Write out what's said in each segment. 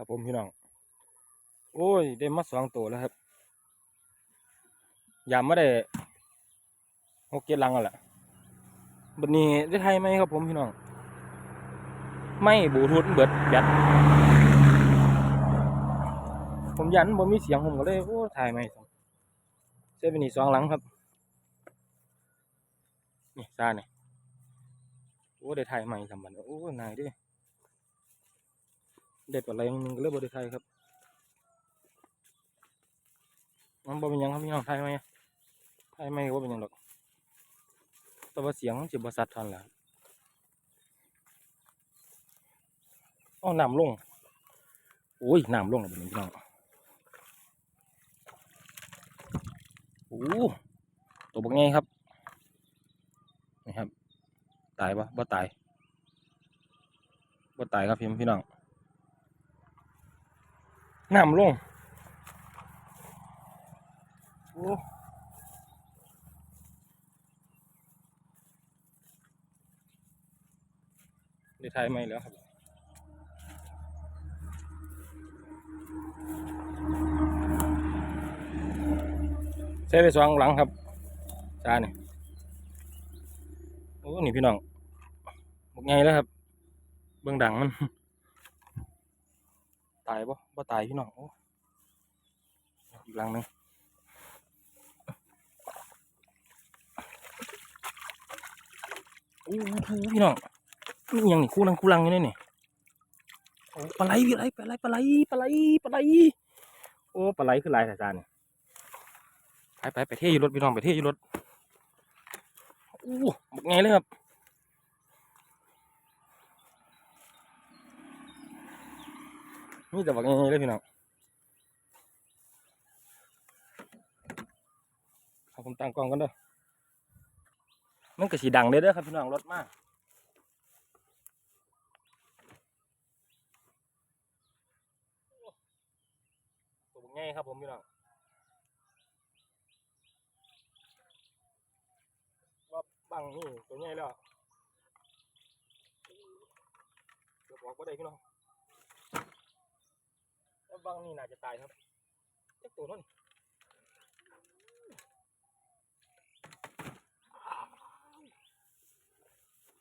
ครับผมพี่น้อง โอ้ย ได้มาสองตัวแล้วครับ ยามไม่ได้หกเจ็ดลังอะแหละบันนี้ได้ไทยไหมครับผมพี่น้อง ไม่บูทูธเบิดแบตผมยันผมมีเสียงผมก็เลย โอ้ถ่ายไม่สองเซฟนี่สองหลังครับ นี่ซาเนี่ยโอ้ได้ถ่ายใหม่สำบันโอ้นายเดิ เด็ดกว่าอะไรมึงก็เลยบ่ได้ถ่ายครับมันบ่เป็นยังครับพี่น้องถ่ายไหมถ่ายไหมก็บ่เป็นยังดอกแต่ว่าเสียงมันสิบ่สัดทันแหละเอ้าน้ำลงโอ้ยน้ำลงแล้วบัดนี้พี่น้องโอ้ตัวบักไงครับนี่ครับ ตายปะบ่ตายบ่ตายครับพี่พี่น้อง น้ำลงโอ้ได้ถ่ายไหมแล้วครับใช้ไปสองหลังครับจานี่โอ้นี่พี่น้องบอกไงแล้วครับ เบื้องดังมัน ตายปะบ่ตายพี่น้องโอ้อีกลังหนึงโอ้โหพี่น้องนี่ยังนี่คู่ลังคู่ลังอยู่นี่นี่โอ้ปลาไหลพี่ไหลปลาไหลปลาไหลปลาไหลปลาไหลโอ้ปลาไหลคือลายสายจานนี่ไปไปไปเที่ยวรถพี่น้องไปเที่ยวรถโอ้บอกไงเลยครับ นี่แต่บอกไงเลยพี่น้องเอผมตั้งกล้องกันเด้อมันก็สีดังเด้อเด้ครับพี่น้องรถมากตัวบอกไงครับผมพี่น้องว่าบังนี่ตัวใหญ่แล้วเกือบออกก็ได้พี่น้อง บังนี่น่าจะตายครับเจ้าตัวนั้น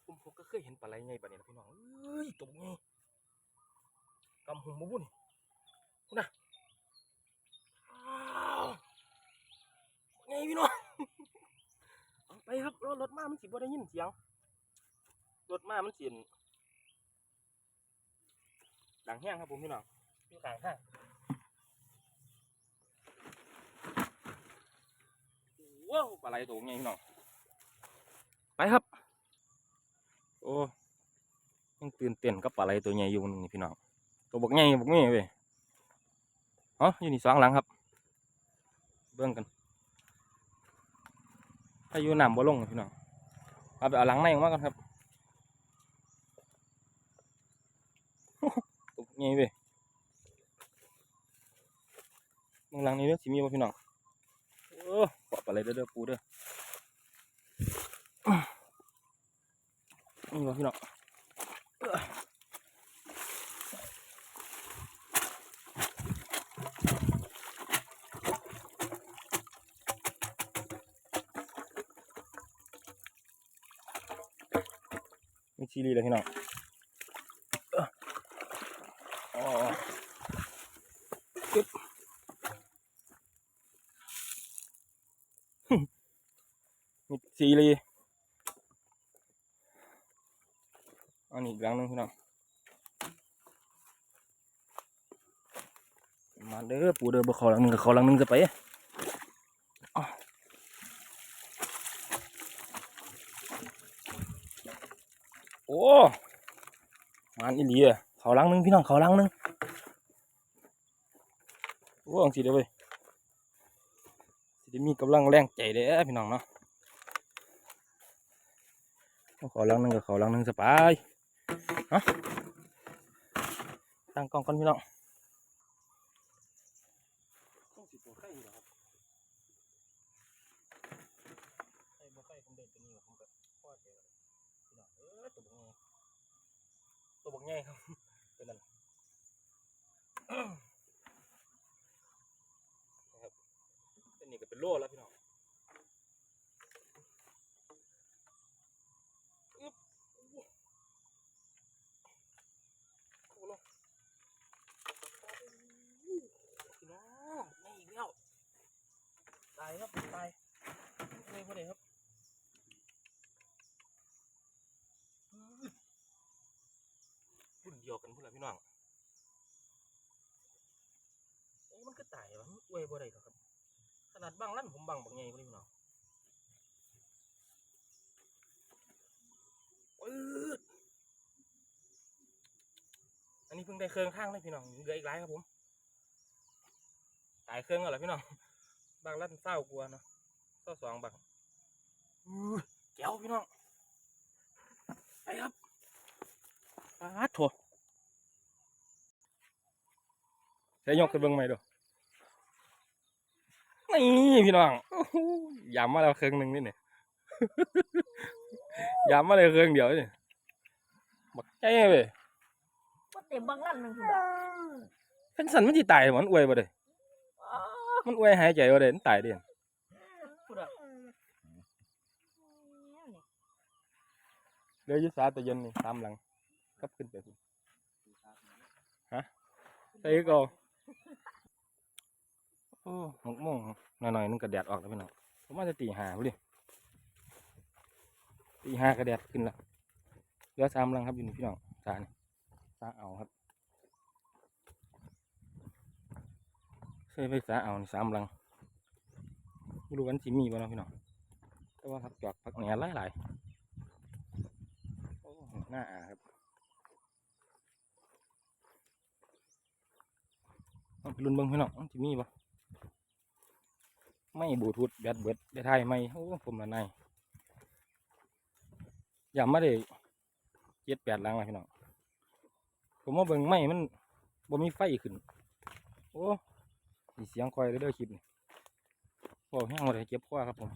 ผมผมก็เคยเห็นปลาไหลไงปะเนี่ยนะพี่น้องเอ้ยตัวไงกำหุ่มมาบุ่นคุณนะไงพี่น้องเอาไปครับรถรถมามันสิบ่ได้ยินเสียงรถมามันเสียงดังแห้งครับผมพี่น้อง อยู่ข้างห้างว้าวปลาไหลตัวใหญ่พี่น้องไปครับ โอ้ยังตื่นเต้นกับปลาไหลตัวใหญ่อยู่นี่พี่น้องตัวบกใหญ่บกใหญ่เว้ยเอ๋ออยู่นี่สองหลังครับ เบิ่งกัน ถ้าอยู่น้ำบ่ลงพี่น้องเอาไปเอาหลังในออกมาก่อนครับ ตกไงเว้ย มึงหลังนี้เด้อสิมีบ่พี่น้องโอ้ปอบอะไรเด้อเด้อปูเด้อนี่บ่พี่น้องมีชีรีเลยพี่น้องเอ้ออ๋อปึ๊บ มี ซีรีอันนี้อีกหลังหนึงพี่น้องมาเด้อปูเด้อบ่ขาหลังหนึงกับขาหลังหนึงจะไปอ้าวโอ้มันอีหลีอะเขาหลังหนึงพี่น้องเขาหลังหนึงโอ้อังสิเด้อเว้ยสิได้มีกำลังแรงใจเด้อพี่น้องเนาะ เขอลังนึงก็ขอลังนึงสบายเนะตั้งกล้องก่อนพี่น้องตัวบบเป็นนั่นคบนนี่ก็เป็นโล่แล้ว บ่ได้หรอกครับ ขนาดบางลั่นผมบังบักไงพี่น้องอันนี้เพิ่งได้เครื่องข้างเลยพี่น้องเหลืออีกหลายครับผมตายเครื่องแล้วเหรอพี่น้องบางลั่นเศร้ากลัวเนาะเศร้าสองบังอื้อแก้วพี่น้องไปครับปาดโถใช้ยกขึ้นเบิ่งไหม่ดู นี่พี่น้องโอ้โหยำมาแล้วเครื่องหนึ่งนี่เนี่ยยำมาเลยเครื่องเดียวนี่บักใจเว้ยก็เต็มบางลั่นหนึงคือแบบเป็นสันมันสิตายมันอวยบ่ได้มันอวยหายใจบ่ได้มันตายเด่นพูดอะเหลืออยุสาตัวเย็นนี่ตามหลังกลับขึ้นไปพุ่นฮะใส่ก็โอ้หกโมงหน่อยๆนึงก็แดดออกแล้วพี่น้องผมว่าจะตีหาพอดีตีห้าก็แดดขึ้นล้วเหลือสามลังครับอยู่นี่พี่น้องสานี่สาเอาครับเคยไปสาเอานี่สามลังไม่รู้วันสิมีบ่เนาะพี่น้องแต่ว่าผักจอกผักเหนียหลายหลายๆโอ้หน้าอาครับเอาไปรุ่นเบิ่งพี่น้องมันสิมีบ่ ไม่บูทูธแบตเบิดได้ไทยไหมโอ้ผมละนายอย่ามาได้เจ็ดแปดลังเลยพี่น้องผมว่าเบิ่งไม่มันบ่มีไฟขึ้น โอ้มีเสียงคอยเลยเด้อคลิปนี่บอกแห้งหมดเลยเก็บข้อครับผม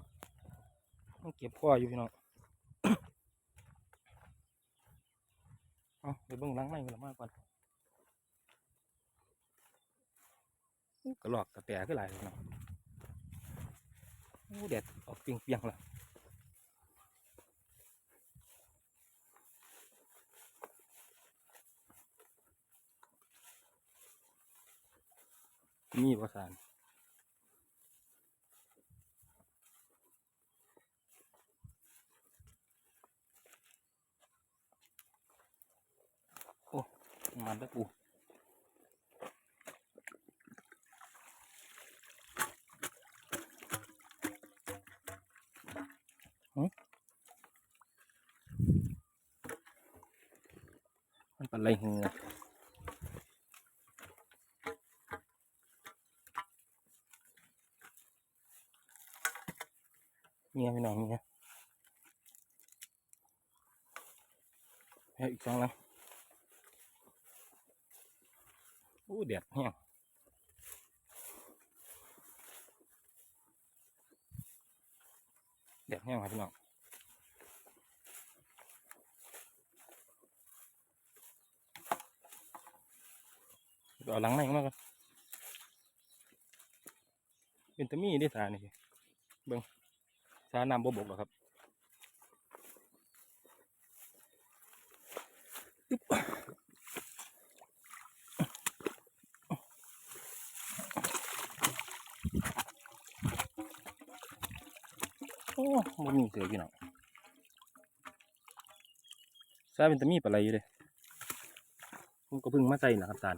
ต้องเก็บข้ออยู่พี่น้องเอาไปเบิ่งล้างในกันละมากก่อนกระหลอกกระแตขึ้นหลายเลยพี่น้อง อ้แดดออกเปรียงๆละมีประสานโอ้ มันตะปู มันเป็นไรเหงือเมียพี่น้องเมียแพ้อีกสองแล้วโอ้เดือดแห้ง เดือดแห้งครับพี่น้องเอาหลังในมาก่อนเป็นตะมีได้สานี่เบิ่งสาน้ำบ่บกหรอครับ อึ๊บโอ้บ่มีเสือพี่น้องซาเป็นตะมีปลาไหลอยู่เลยผมก็เพิ่งมาใส่นะครับตาล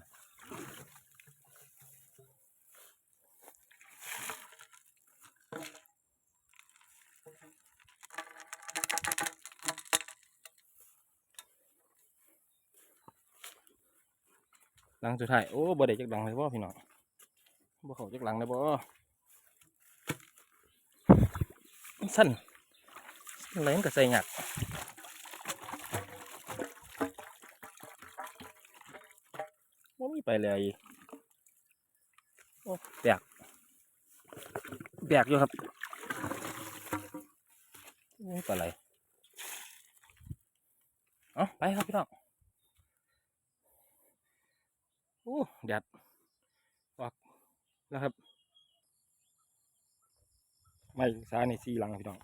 หลังสุดท้ายโอ้บ่ได้จักหลังเลยบ่พี่น้องบ่เข้าจักหลังเลยบ่ สั้นสั้นไหลมันก็ใส่หยักบ่ามีไปเลยโอ้แบกแบกอยู่ครับโอ้ปลาไหลเอาไปครับพี่น้องโอ้แดดออกแล้วครับ ไม่สาในซีหลังพี่น้อง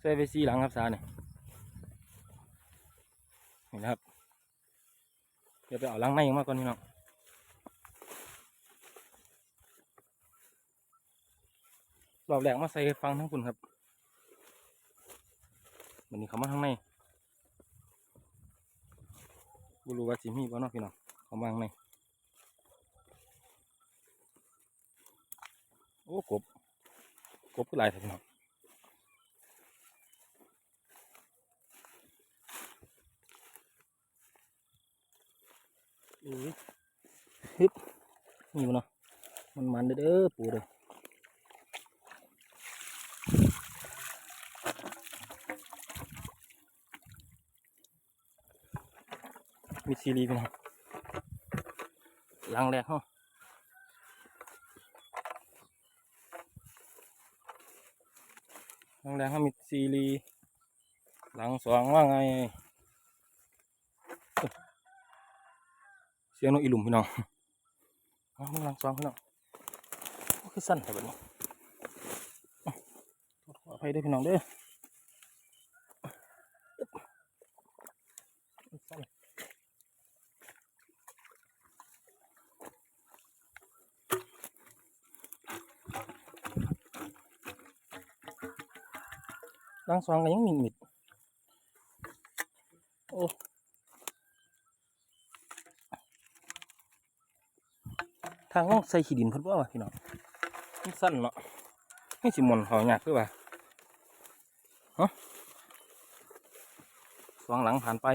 ใส่ไปซีหลังครับสาเนี่ยนี่นะครับ เดี๋ยวไปเอาหลังในมาก่อนพี่น้องรอบแรกมาใส่ฟังทั้งคุณครับวันนี้เขามาข้างในบุรุว่าจิมีบ่เนาะพี่น้องเขามาข้างใน อ้กบกบก็หลายแท้พี่น้องอุ้ยฮึบนี่บ่เนาะมันมันเด้อปูเด้อมีซีรีส์พี่น้อหลังแรกฮา หลังแรกเขามิดซีรี หลังสองว่าไง เสียงนกอีหลุมพี่น้องหลังสองพี่น้องคือสั้นแต่แบบนี้ขออภัยด้วยพี่น้องเด้อสั้นหลัง สองก็ยังมีมิดโอ้ทางลงใส่ขี้ดินเพิ่นบ่วะพี่น้องมันสั้นเนาะไม่สิมอนเขายากคือว่าฮะสองหลังผ่านไป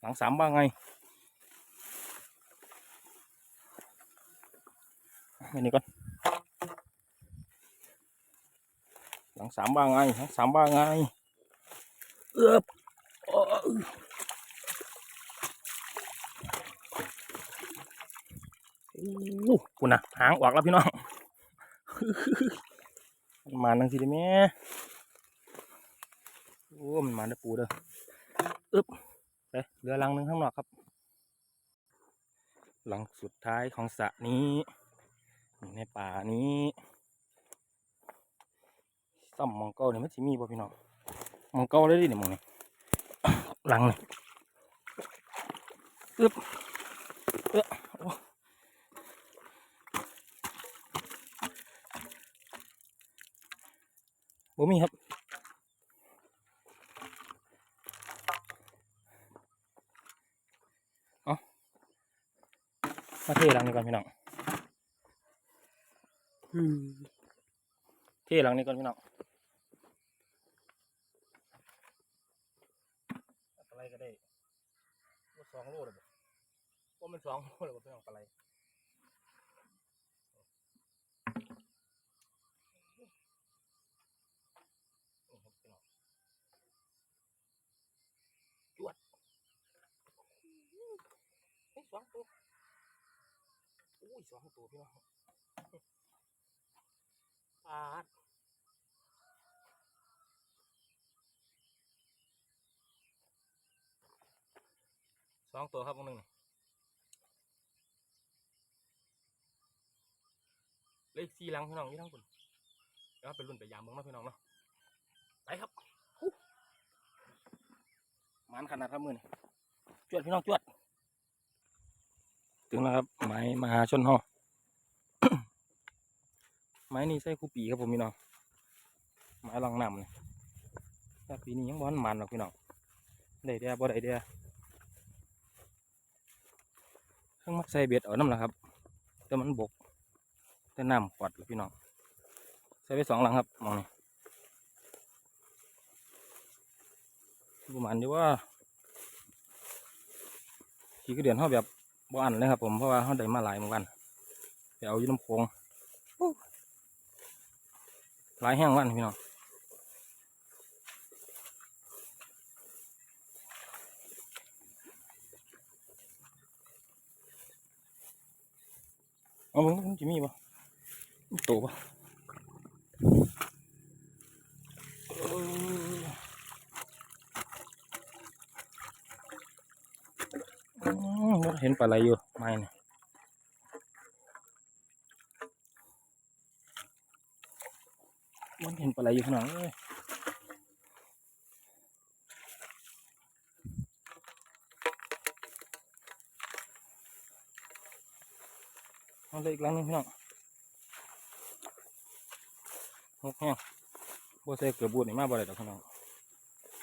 หลังสามบ้างไงอันนี้ก่อน หลัง สามบ้าไงหลังสามบ้าไงเอือบอู้คุณนะหางออกแล้วพี่น้องมันมานังสิได้แม่โอ้มันมาได้ปูเด้ออึ๊บไปเรือลังหนึ่งข้างนอกครับ หลังสุดท้ายของสระนี้ในป่านี้ ซ้ำหมองเก่าเนี่ยมันสิมีบ่พี่น้องหมองเก่าเลยดิเนี่ยหมองนี่หลังนี่อึ๊บเอ้อโอ้บ่มีครับเอามาเทหลังนี้ก่อนพี่น้องอืมเทหลังนี้ก่อนพี่น้อง อะไร ก็ได้ว่าสองโลเลยบ่ว่ามันสองโลเลยบ่เป็นของอะไรนี่ครับพี่น้องจวดเฮ้ยสองตัวอุ้ยสองตัวพี่น้องปาด สองตัวครับพวกนึงนี่เลขสี่หลังพี่น้องนี่ทั้งคนเดี๋ยวเป็นรุ่นไปยามเมืองนาะพี่น้องเนาะไปครับมันขนาดครับมือนี่จวดพี่น้องจวด ถึงแล้วครับไม้มหาชนห่อไม้นี่ใส่คูปีครับผมพี่น้องไม้ลองนำนี่แต่ปีนี้ยังบ้านมันหรอกพี่น้องได้เดียบ่ได้เดีย เครื่องมักใส่เบ็ดเอาน้ำละครับแต่มันบกแต่น้ำขวดเลยพี่น้องใส่ไปสองหลังครับมองนี่ประมาณนี้ว่าขี่กระเดือนเขาแบบบ่อันเลยครับผมเพราะว่าเขาได้มาหลายเหมือนกันไปเอาอยู่น้ำโขงหลายแห้งวันพี่น้อง เอามึงจะมีป่ตัวบ่เห็นปลาไหลอยู่ไม่เนี่ยมันเห็นปลาไหลอยู่ขนาดเลย เอ้ยเอาเลยอีกหลังหนึงพี่น้องหกแห้งบัวใส่เกลือบูดนี่มาบ่ได้ดอกพี่น้อง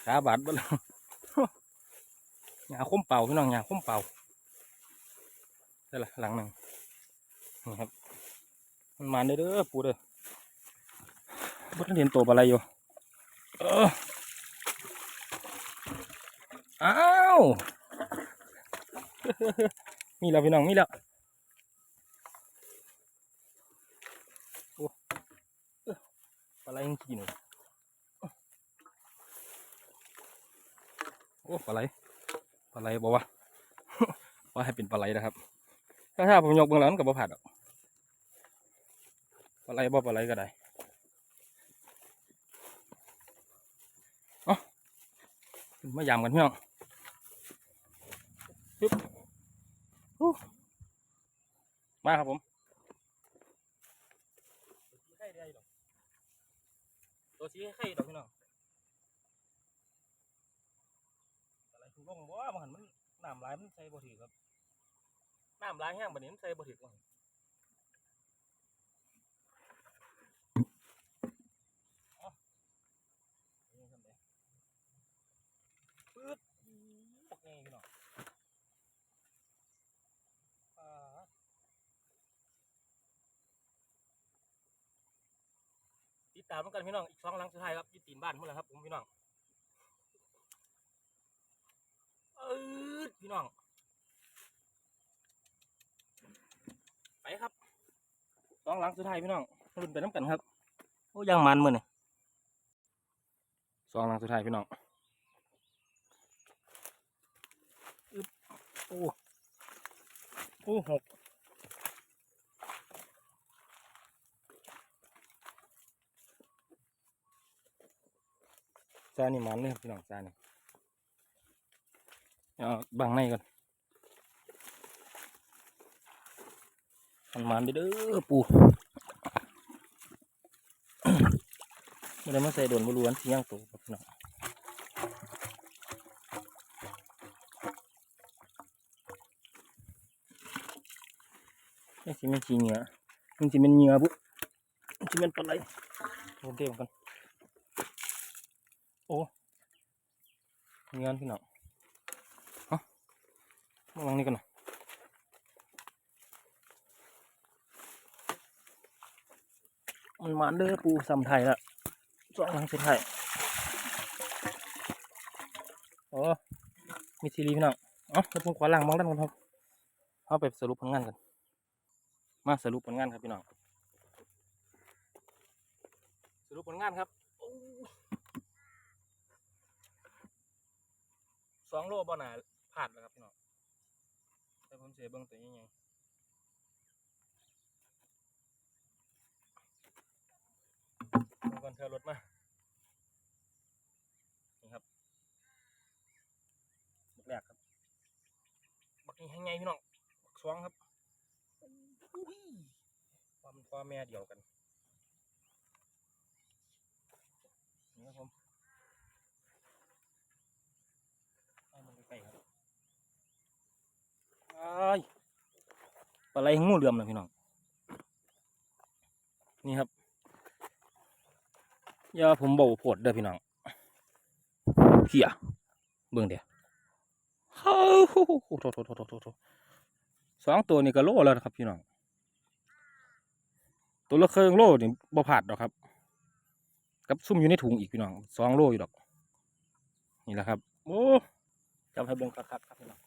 ขาบาดบ่แล้วหยาคมเป่าพี่น้องหยาคมเป่าได้ละหลังหนึ่งนี่ครับ มันมาเด้อเด้อปูเด้อบ่ทันเห็นตัวปลาไหลอยู่เอออ้าว มีแล้วพี่น้องมีแล้วโอ้เอ้อปลา ไหลยังกินโอ้ปลาไหลปลาไหลบอกว่าว่าให้เป็นปลาไหลนะครับ ถ้าถ้าผมยกเบื้องหลังกับบ่ผัดปลาไหลบ่ปลาไหลก็ได้เอ๋อมายามกันพี่น้องปึ๊บอู้มาครับผม ตัวสีไข่ดอกพี่น้องอะไรถูกลงบ่ว่ามันหันมันน้ำลายมันใส่บ่ถือครับน้ำลายแห้งบัดนี้มันใส่บ่ถึกว่าเอานี่ทำไดปึ๊ดปกไงพี่น้องอ่า ติดตามกันพี่น้อง อีกสองหลังสุดท้ายครับยี่ตีนบ้านหมดแล้วครับผมพี่น้องเออพี่น้อง ไปครับสองหลังสุดท้ายพี่น้องรุ่นไปน้ำกันครับ โอ้ยังมันมือนี่สองหลังสุดท้ายพี่น้องอึ๊บโอ้โอ้หก จานี่มันเลยครับพี่น้องจานี่เอาบังในก่อนมันมันไปเด้อปูไม่ได้มาใส่โดนบรวนที่ย่างตัวครับพี่น้องนี่สิเป็นชีเหงื่อมันสิเป็นเหงื่อบุมันสิเป็นปลาไหลโอเคเหมือนกัน โอ้งื่อพี่น้องฮะมาวางนี่กันน่อยมันมาเด้อปูซ้ำไทยละสองหลังสุดท้ายโอ้มีซีรีส์พี่น้องเอ๋อแล้วผมขอหลังมองด้านกันครับเอาไปสรุปผลงานกัน มาสรุปผลงานครับพี่น้องสรุปผลงานครับโอ้ สองโลบ่หนาผ่านแล้วครับพี่น้องแต่ผมเสียเบิ้งตัวยังไงก่อนเธอรถมา นี่ครับบักแรกครับ บักนี้ให้ไงพี่น้องบักสองครับอุ้ยความพ่อแม่เดียวกันนี่ครับผมเอามันใกล้ๆครับอ้าย ปลาไหลงูเหลือมนะพี่น้อง นี่ครับอย่าผมบอกโพดเด้อพี่น้องเฮียเบิ่งเดี๋ยวฮ้าโทษโทษโทษโทษโททสองตัวนี่ก็โลแล้วนะครับพี่น้อง ตัวละเครื่องโลนี่บ่ผาดดอกครับ กับซุ่มอยู่ในถุงอีกพี่น้องสองโลอยู่ดอก นี่แหละครับ โอ้จำให้เบิ่งคักๆครับพี่น้อง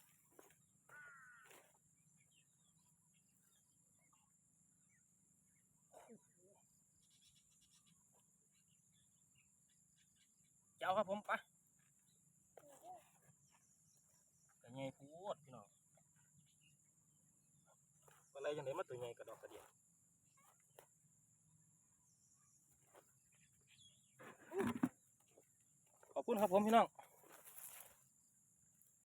เจ้าครับผมไปแต่ไงพูดพี่น้องอะไรยังไงมาตัวไงกระดอกกระเดียขอบคุณครับผมพี่น้อง